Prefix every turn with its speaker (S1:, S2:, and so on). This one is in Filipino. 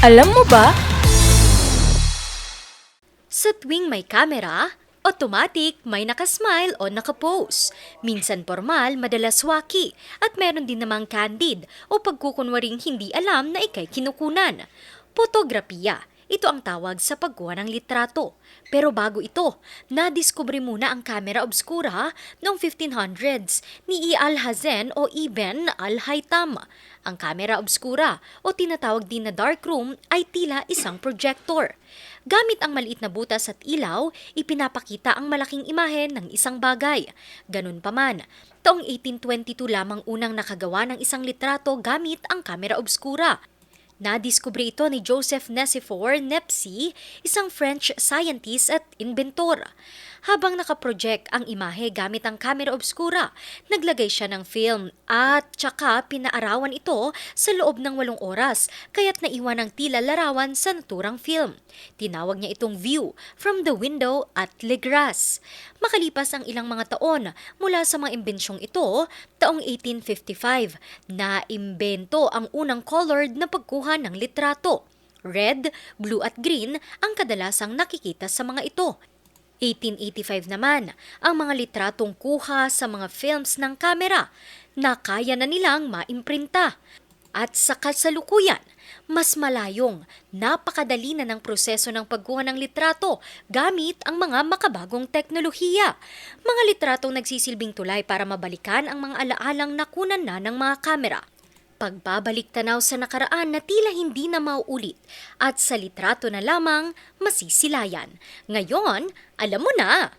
S1: Alam mo ba?
S2: Sa tuwing may kamera, automatic may nakasmile o nakapose. Minsan formal, madalas waki, at meron din namang candid o pagkukunwaring hindi alam na ikay kinukunan. Fotografiya. Ito ang tawag sa pagkuha ng litrato. Pero bago ito, nadiskubre muna ang kamera obscura noong 1500s ni E. Alhazen o Ibn al-Haytham. Ang kamera obscura o tinatawag din na darkroom ay tila isang projector. Gamit ang maliit na butas at ilaw, ipinapakita ang malaking imahe ng isang bagay. Ganun pa man, taong 1822 lamang unang nakagawa ng isang litrato gamit ang kamera obscura. Nadiskubre ito ni Joseph Nesifor Nepsi, isang French scientist at inventor. Habang nakaproject ang imahe gamit ang camera obscura, naglagay siya ng film at tsaka pinaarawan ito sa loob ng walong oras, kaya't naiwan ang tila larawan sa naturang film. Tinawag niya itong view from the window at Legras. Makalipas ang ilang mga taon mula sa mga imbensyong ito, taong 1855, na imbento ang unang colored na pagkuha ng litrato. Red, blue at green ang kadalasang nakikita sa mga ito. 1885 naman ang mga litratong kuha sa mga films ng kamera na kaya na nilang maimprinta. At sa kasalukuyan, mas malayong, napakadali na ng proseso ng pagkuha ng litrato gamit ang mga makabagong teknolohiya. Mga litratong nagsisilbing tulay para mabalikan ang mga alaalang nakunan na ng mga kamera. Pagbabalik tanaw sa nakaraan na tila hindi na mauulit at sa litrato na lamang masisilayan. Ngayon, alam mo na!